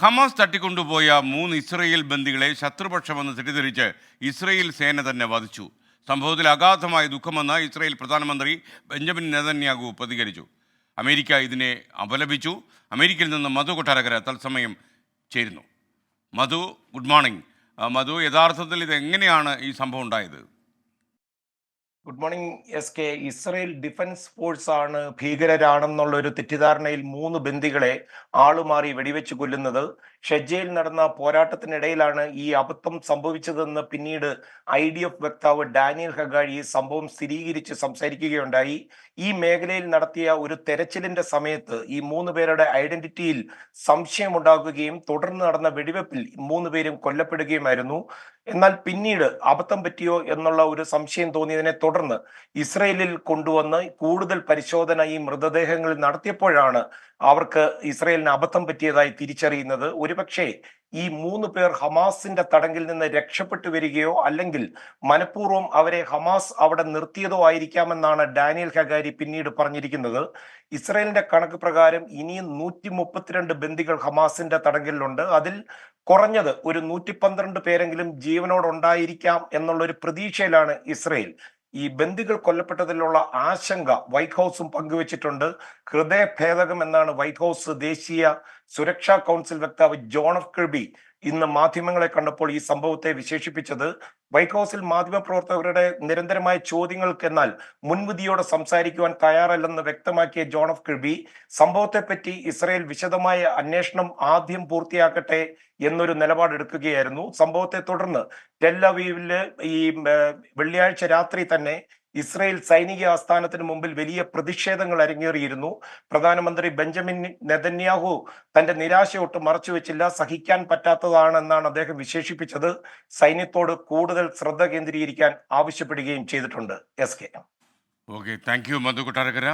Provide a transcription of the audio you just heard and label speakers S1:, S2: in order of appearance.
S1: Hamas തട്ടിക്കൊണ്ടുപോയ മൂന്ന് Israel ബന്ദികളെ ശത്രുപക്ഷമെന്ന് തെറ്റിദ്ധരിച്ച് ഇസ്രയേൽ സേന തന്നെ വധിച്ചു. സംഭവത്തിൽ അഗാധമായ ദുഃഖമെന്ന് ഇസ്രയേൽ പ്രധാനമന്ത്രി ബെഞ്ചമിൻ നെതന്യാഗു പ്രതികരിച്ചു. അമേരിക്ക ഇതിനെ അപലപിച്ചു. അമേരിക്കയിൽ നിന്ന് മധു കൊട്ടാരക്കര തത്സമയം ചേരുന്നു. മധു ഗുഡ് മോർണിംഗ്. മധു യഥാർത്ഥത്തിൽ ഇത് എങ്ങനെയാണ് ഈ സംഭവം ഉണ്ടായത്?
S2: Good morning S K Israel defence force ആണ് ഭീകരരാണെന്നുള്ള ഒരു തെറ്റിദ്ധാരണയിൽ മൂന്ന് ബന്ദികളെ ആളുമാറി വെടിവെച്ച് കൊല്ലുന്നത്. ഷെജയിൽ നടന്ന പോരാട്ടത്തിനിടയിലാണ് ഈ അബദ്ധം സംഭവിച്ചതെന്ന് പിന്നീട് ഐ ഡി എഫ് വക്താവ് ഡാനിയൽ ഹഗാഴി ഈ സംഭവം സ്ഥിരീകരിച്ച് സംസാരിക്കുകയുണ്ടായി. ഈ മേഖലയിൽ നടത്തിയ ഒരു തെരച്ചിലിന്റെ സമയത്ത് ഈ മൂന്ന് പേരുടെ ഐഡന്റിറ്റിയിൽ സംശയമുണ്ടാകുകയും തുടർന്ന് നടന്ന വെടിവെപ്പിൽ മൂന്ന് പേരും കൊല്ലപ്പെടുകയുമായിരുന്നു. എന്നാൽ പിന്നീട് അബദ്ധം പറ്റിയോ എന്നുള്ള ഒരു സംശയം തോന്നിയതിനെ തുടർന്ന് ഇസ്രയേലിൽ കൊണ്ടുവന്ന് കൂടുതൽ പരിശോധന ഈ മൃതദേഹങ്ങളിൽ നടത്തിയപ്പോഴാണ് അവർക്ക് ഇസ്രയേലിന് അബദ്ധം പറ്റിയതായി തിരിച്ചറിയുന്നത്. ഒരുപക്ഷെ ഈ മൂന്ന് പേർ ഹമാസിന്റെ തടങ്കിൽ നിന്ന് രക്ഷപ്പെട്ടു വരികയോ അല്ലെങ്കിൽ മനഃപൂർവം അവരെ ഹമാസ് അവിടെ നിർത്തിയതോ ആയിരിക്കാമെന്നാണ് ഡാനിയൽ ഹഗാരി പിന്നീട് പറഞ്ഞിരിക്കുന്നത്. ഇസ്രയേലിന്റെ കണക്ക് പ്രകാരം ഇനിയും നൂറ്റി മുപ്പത്തിരണ്ട് ബന്ദികൾ ഹമാസിന്റെ തടങ്കലിലുണ്ട്. അതിൽ കുറഞ്ഞത് ഒരു നൂറ്റി പന്ത്രണ്ട് പേരെങ്കിലും ജീവനോടുണ്ടായിരിക്കാം എന്നുള്ള ഒരു പ്രതീക്ഷയിലാണ് ഇസ്രയേൽ. ഈ ബന്ദികൾ കൊല്ലപ്പെട്ടതിലുള്ള ആശങ്ക വൈറ്റ് ഹൗസും പങ്കുവച്ചിട്ടുണ്ട്. ഹൃദയഭേദകം എന്നാണ് വൈറ്റ് ഹൗസ് ദേശീയ സുരക്ഷാ കൗൺസിൽ വക്താവ് ജോൺ എഫ് കിർബി ഇന്ന് മാധ്യമങ്ങളെ കണ്ടപ്പോൾ ഈ സംഭവത്തെ വിശേഷിപ്പിച്ചത്. വൈറ്റ് ഹൗസിൽ മാധ്യമപ്രവർത്തകരുടെ നിരന്തരമായ ചോദ്യങ്ങൾക്ക് എന്നാൽ മുൻവിധിയോടെ സംസാരിക്കുവാൻ തയ്യാറല്ലെന്ന് വ്യക്തമാക്കിയ ജോൺ ഓഫ് കിർബി സംഭവത്തെപ്പറ്റി ഇസ്രയേൽ വിശദമായ അന്വേഷണം ആദ്യം പൂർത്തിയാക്കട്ടെ എന്നൊരു നിലപാടെടുക്കുകയായിരുന്നു. സംഭവത്തെ തുടർന്ന് ടെല്ലവീവിൽ ഈ വെള്ളിയാഴ്ച രാത്രി തന്നെ ഇസ്രയേൽ സൈനിക ആസ്ഥാനത്തിന് മുമ്പിൽ വലിയ പ്രതിഷേധങ്ങൾ അരങ്ങേറിയിരുന്നു. പ്രധാനമന്ത്രി ബെഞ്ചമിൻ നെതന്യാഹു തന്റെ നിരാശ ഒട്ട് മറച്ചുവെച്ചില്ല. സഹിക്കാൻ പറ്റാത്തതാണെന്നാണ് അദ്ദേഹം വിശേഷിപ്പിച്ചത്. സൈന്യത്തോട് കൂടുതൽ ശ്രദ്ധ കേന്ദ്രീകരിക്കാൻ ആവശ്യപ്പെടുകയും ചെയ്തിട്ടുണ്ട്. S K
S1: okay thank you Madhu Kottarakkara